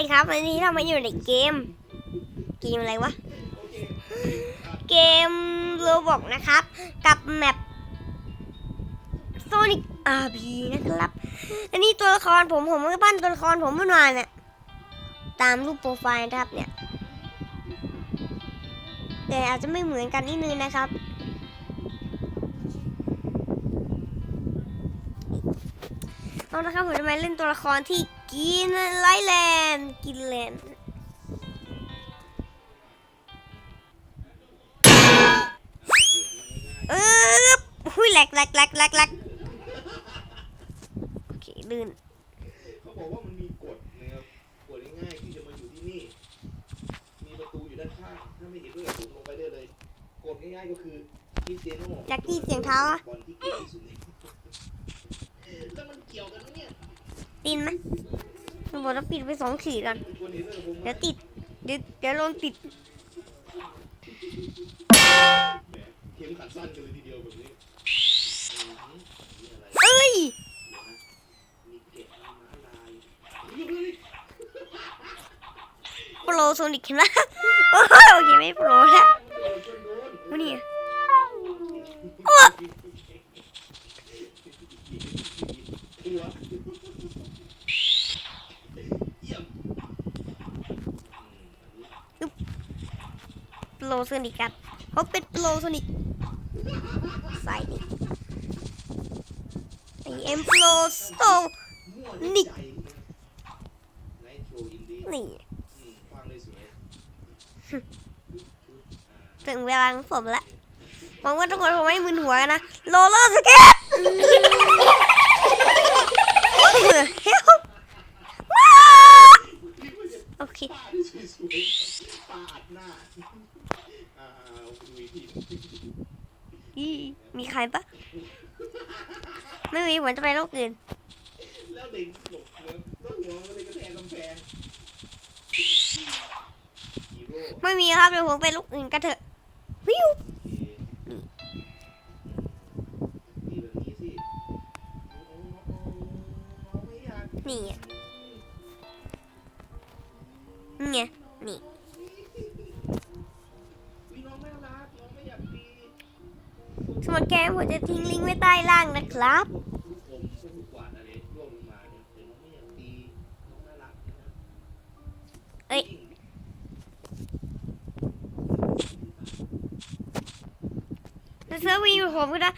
ดีครับ วันนี้เรามาอยู่ในเกม เกมอะไรวะ เกมโรบอกนะครับ กับแมป Sonic RP นะครับ อันนี้ตัวละครผมผมก็ปั้นตัวละครผมเมื่อวานเนี่ยตามรูปโปรไฟล์นะครับเนี่ย แต่อาจจะไม่เหมือนกันนิดนึงนะครับ เอาละครับผมจะมาเล่นตัวละครที่กินไลแลนด์กินแลนด์เออหุ้ยแหลกแหลกแหลกแหลกแหลกโอเคลื่นเขาบอกว่ามันมีกฎนะครับกฎง่ายๆที่จะมาอยู่ที่นี่ มีประตูอยู่ด้านข้าง ถ้าไม่เห็นด้วยกับผมลงไปได้เลย กฎง่ายๆก็คือคริสเตียโน่อยากได้ยินเสียงเท้าอะบอลที่เก่งที่สุดเลยแล้วมันเกี่ยวกันไหมเนี่ย ตินไหมหนูบอกต้องปิดไปสองขีดก่อนเดี๋ยวติด เดี๋ยวเดี๋ยวลงติดเข็มขัดสั้นกันเลยทีเดียวแบบนี้อือหือนี่อะไรเอ้ยมีเกล็ดม้าลายเฮ้ยเฮ้ยโปรโซนิกเห็นไหมโอ้ยโอเคไม่โปร โปรโซนิกครับเขาเป็นโปรโซนิกใส่นี่ไอเอ็มโปรโตมั่วนี่ใจไนโตรอินดี้นี่ถึงเวลาของผมละหวังว่าทุกคนคงไม่มึนหัวกันนะโรลเลอร์สเก็ตเฮ้ยว้าวโอเค ป้าที่สวยๆป้าอัดหน้า อ่าเอาไปดูอีกทีอีมีใครปะไม่มีผมจะไปโลกอื่น แล้วเด็กหลบเลยแล้วหัวมันเลยกระแทกกำแพงฮีโร่ไม่มีครับเดี๋ยวผมไปโลกอื่นกันเถอะวิวดีแบบนี้สิโอ้โหน้องไม่อยากนี่ไงนี่ไงนี่ สมัครแกมผมจะทิ้งลิงก์ไว้ใต้ล่างนะครับพวกลูกอมพวกลูกกวาดอะไรร่วงลงมาเนี่ยแต่น้องไม่อยากตีน้องน่ารักนะเอ้ยเซิร์ฟวีผมก็ได้